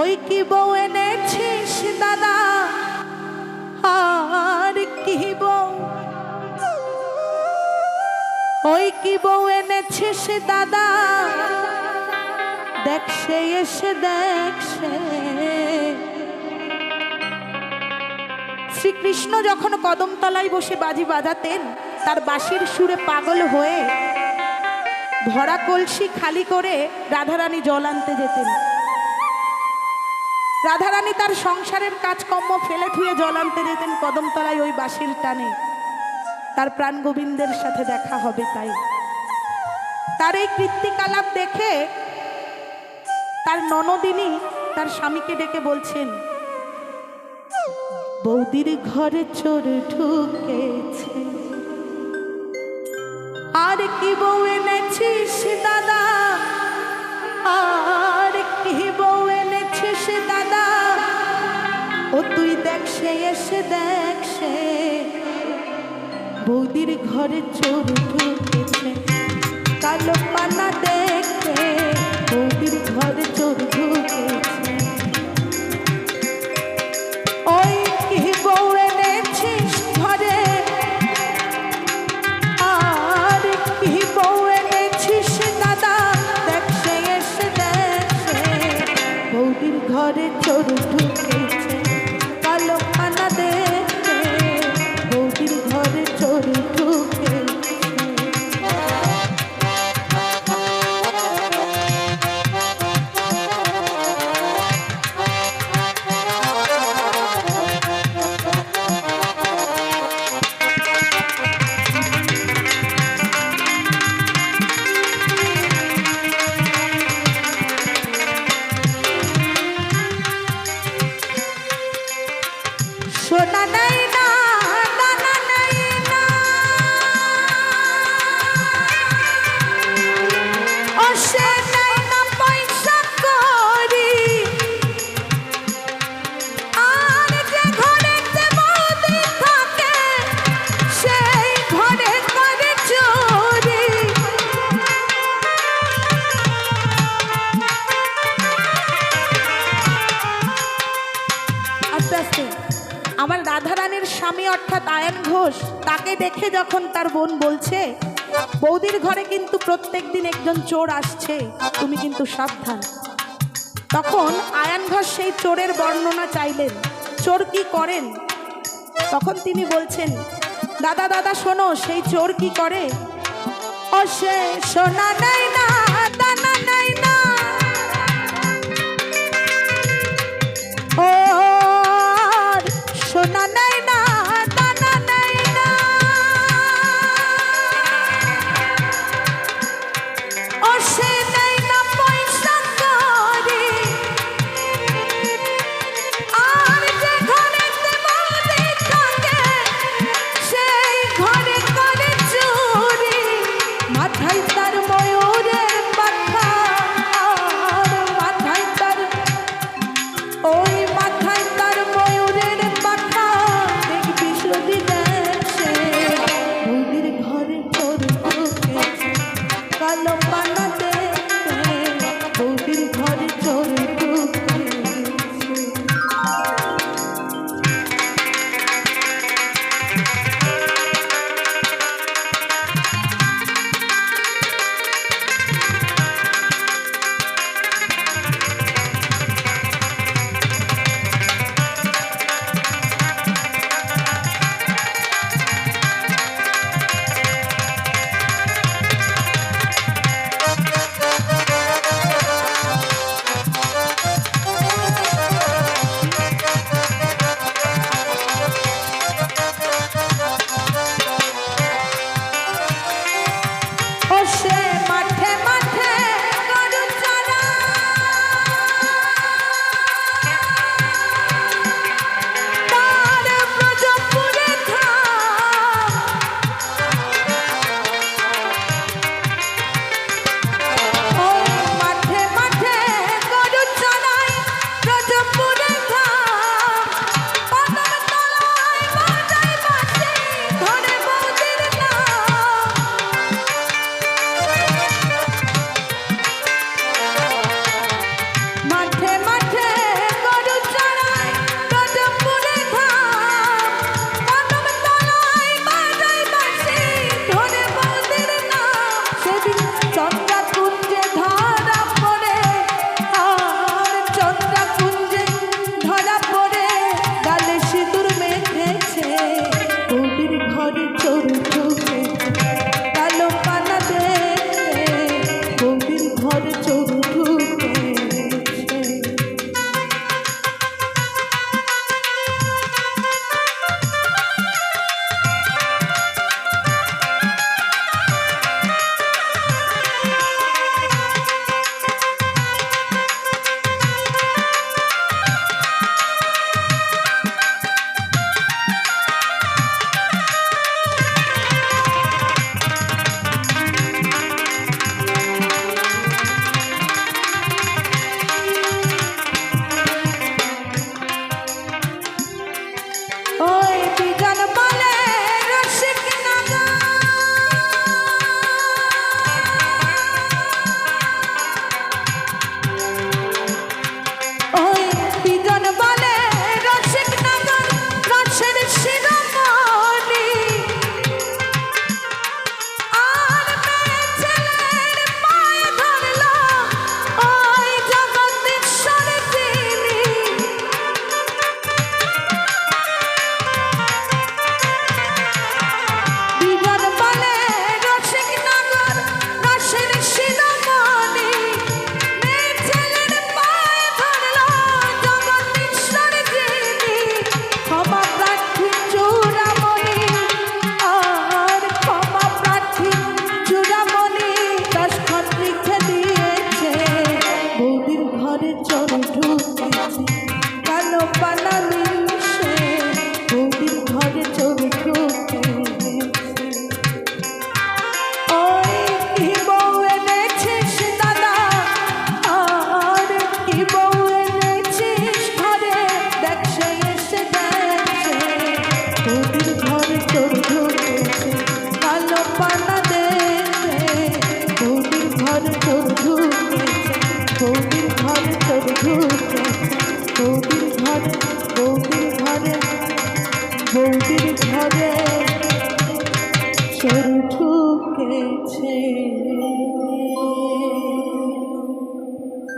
ওই কি বউ এনেছিস, দাদা? আর কি বউ? ওই কি বউ এনেছিস, দাদা? দেখ সে এসে, দেখ সে। শ্রীকৃষ্ণ যখন কদমতলায় বসে বাজি বাজাতেন, তার বাঁশির সুরে পাগল হয়ে ভরা কলসি খালি করে রাধারানী জল আনতে যেতেন। রাধারানী তার সংসারের কাজকর্ম ফেলে থুয়ে জল আনতে যেতেন কদমতলায় ওই বাঁশির টানে। তার প্রাণ গোবিন্দের সাথে দেখা হবে তাই। তার এই কৃত্তিকালাপ দেখে তার ননদিনী তার স্বামীকে ডেকে বলছেন, বৌদির ঘরে চোর ঢুকেছে। আর কি বউ এনেছিস দাদা? দেখ এসে দেখ সে। বৌদির ঘরে চোর ঢুকেছে কালো পানা দেখতে স্বামী অর্থাৎ আয়ন ঘোষ তাকে দেখে যখন তার বোন বলছে, বৌদির ঘরে কিন্তু প্রত্যেক দিন একজন চোর আসছে, তুমি কিন্তু সাবধান। তখন আয়ান ঘোষ সেই চোরের বর্ণনা চাইলেন। চোর কি করেন? তখন তিনি বলছেন, দাদা দাদা, শোনো, সেই চোর কি করে? ও সে সোনা নাই, না, দানা নাই Jesus.